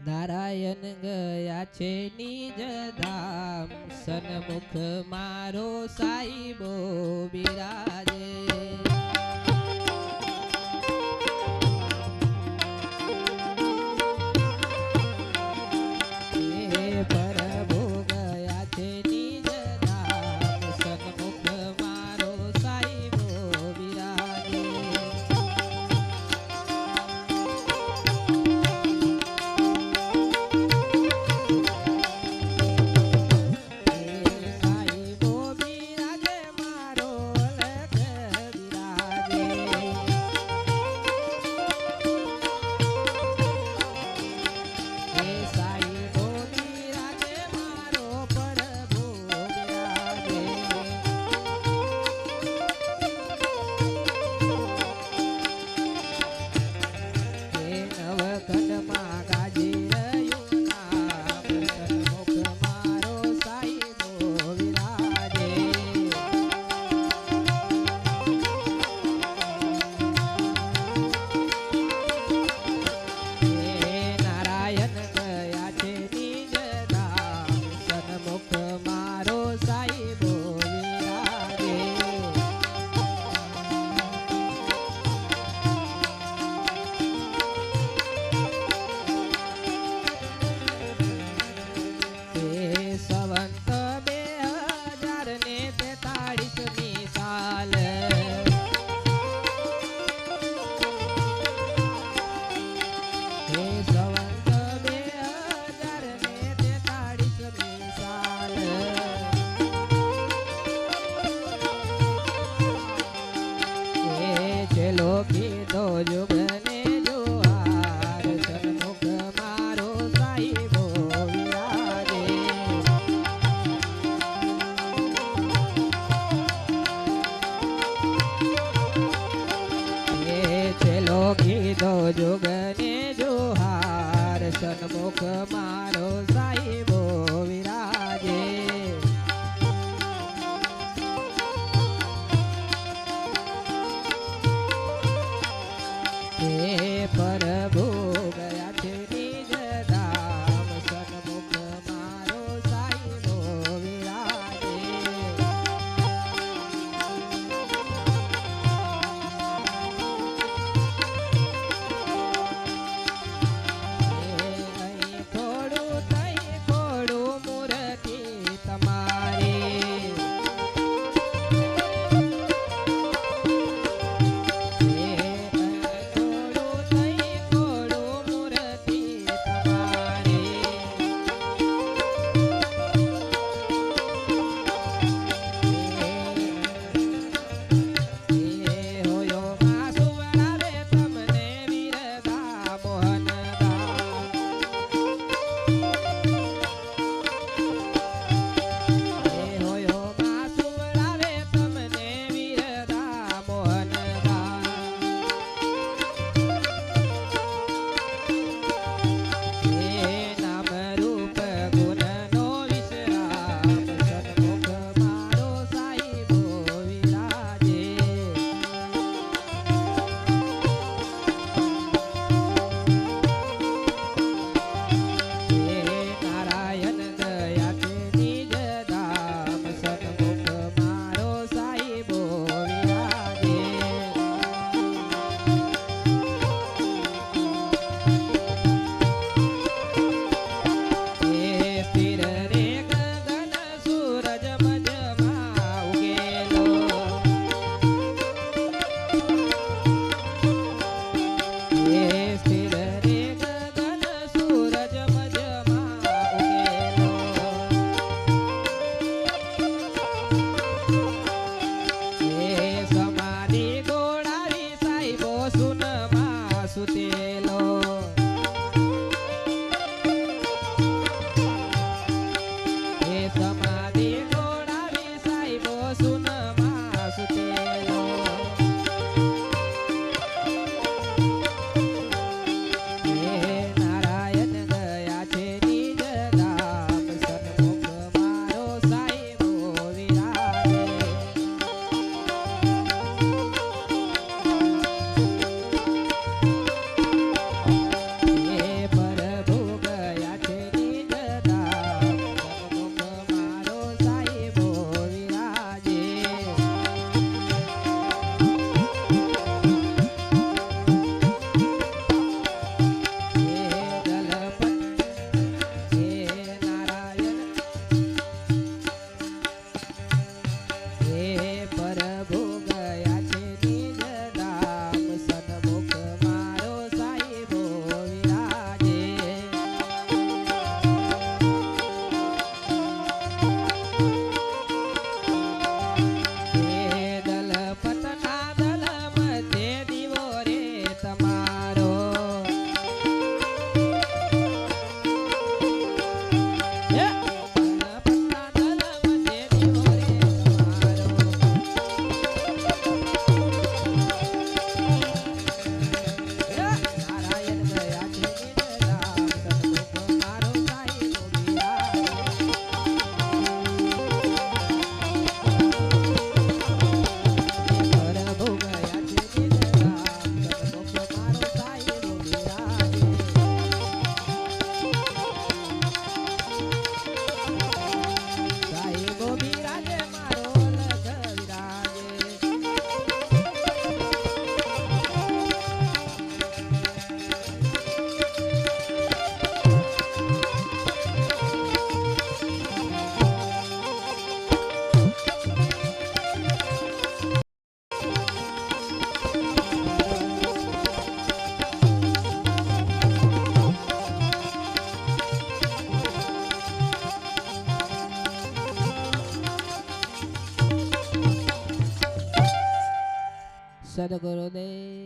નારાયણ ગયા છે નિજ ધામ સન્મુખ મારો સાઈ સાઈબો બિરાજ ચલો કીધો જુગને જોહાર સન્મુખ મારો સાહેબો વિરાજે. એ ચલો કીધો જુગને જોહાર સન્મુખ મારો સાહેબ さよならね。